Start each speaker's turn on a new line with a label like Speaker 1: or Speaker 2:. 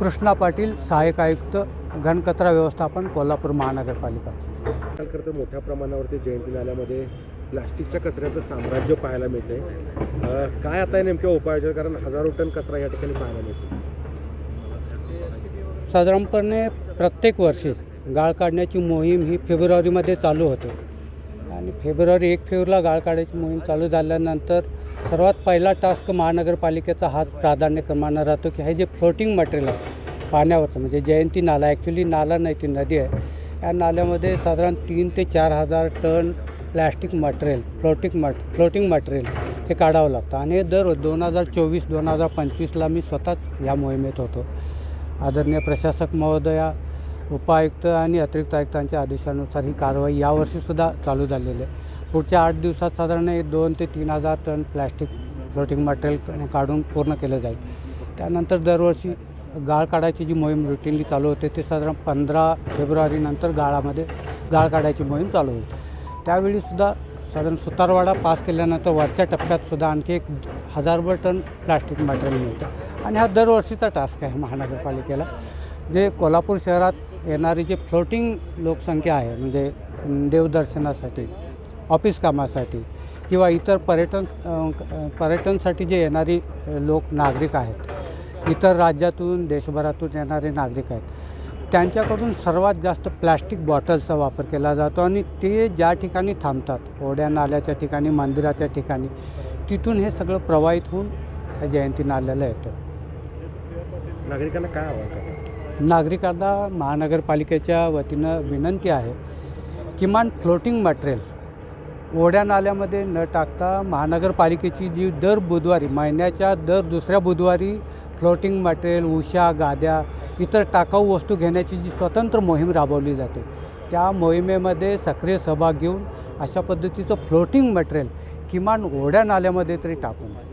Speaker 1: कृष्णा पाटील सहाय्यक आयुक्त घनकचरा व्यवस्थापन कोल्हापूर महानगरपालिका.
Speaker 2: काल करतं मोठ्या प्रमाणावरती जयंती नाल्यामध्ये प्लास्टिकच्या कचऱ्याचं साम्राज्य पाहायला मिळते. काय आता नेमक्या उपाययोजना कारण हजारो टन कचरा या ठिकाणी पाहायला मिळतो.
Speaker 1: साधारणपणे प्रत्येक वर्षी गाळ काढण्याची मोहीम ही फेब्रुवारीमध्ये चालू होते. आणि फेब्रुवारी एक फेब्रुवारीला गाळ काढायची मोहीम चालू झाल्यानंतर सर्वात पहिला टास्क महानगरपालिकेचा हाच प्राधान्यक्रमानं राहतो की हे जे फ्लोटिंग मटेरियल आहे पाण्यावरचं म्हणजे जयंती नाला ॲक्च्युली नाला नाही ती नदी आहे. या नाल्यामध्ये साधारण तीन ते चार हजार टन प्लॅस्टिक मटेरियल फ्लोटिंग मट फ्लोटिंग मटेरियल हे काढावं लागतं. आणि हे दर दोन हजार चोवीस दोन हजार पंचवीसला मी स्वतःच या मोहिमेत होतो. आदरणीय प्रशासक महोदया उपायुक्त आणि अतिरिक्त आयुक्तांच्या आदेशानुसार ही कारवाई यावर्षीसुद्धा चालू झालेली आहे. पुढच्या आठ दिवसात साधारण एक दोन ते तीन हजार टन प्लॅस्टिक फ्लोटिंग मटेरियल काढून पूर्ण केलं जाईल. त्यानंतर दरवर्षी गाळ काढायची जी मोहीम रुटीनली चालू होते ते साधारण पंधरा फेब्रुवारीनंतर गाळामध्ये गाळ काढायची मोहीम चालू होईल. त्यावेळीसुद्धा साधारण सुतारवाडा पास केल्यानंतर वरच्या टप्प्यातसुद्धा आणखी एक हजारभर टन प्लास्टिक मटेरियल मिळतं. आणि हा दरवर्षीचा टास्क आहे महानगरपालिकेला. जे कोल्हापूर शहरात येणारी जी फ्लोटिंग लोकसंख्या आहे म्हणजे देवदर्शनासाठी ऑफिस कामासाठी किंवा इतर पर्यटन पर्यटनसाठी जे येणारी लोक नागरिक आहेत इतर राज्यातून देशभरातून येणारे नागरिक आहेत त्यांच्याकडून सर्वात जास्त प्लॅस्टिक बॉटल्सचा वापर केला जातो आणि ते ज्या ठिकाणी थांबतात ओढ्या नाल्याच्या ठिकाणी मंदिराच्या ठिकाणी तिथून हे सगळं प्रवाहित होऊन जयंती नाल्याला येतं.
Speaker 2: नागरिकांना काय आव्हान करतात?
Speaker 1: नागरिकांना महानगरपालिकेच्या वतीनं विनंती आहे किमान फ्लोटिंग मटेरियल ओढ्या नाल्यामध्ये न टाकता महानगरपालिकेची जी दर बुधवारी महिन्याच्या दर दुसऱ्या बुधवारी फ्लोटिंग मटेरियल उशा गाद्या इतर टाकाऊ वस्तू घेण्याची जी स्वतंत्र मोहीम राबवली जाते त्या मोहिमेमध्ये सक्रिय सहभाग घेऊन अशा पद्धतीचं फ्लोटिंग मटेरियल किमान ओढ्या नाल्यामध्ये तरी टाकून.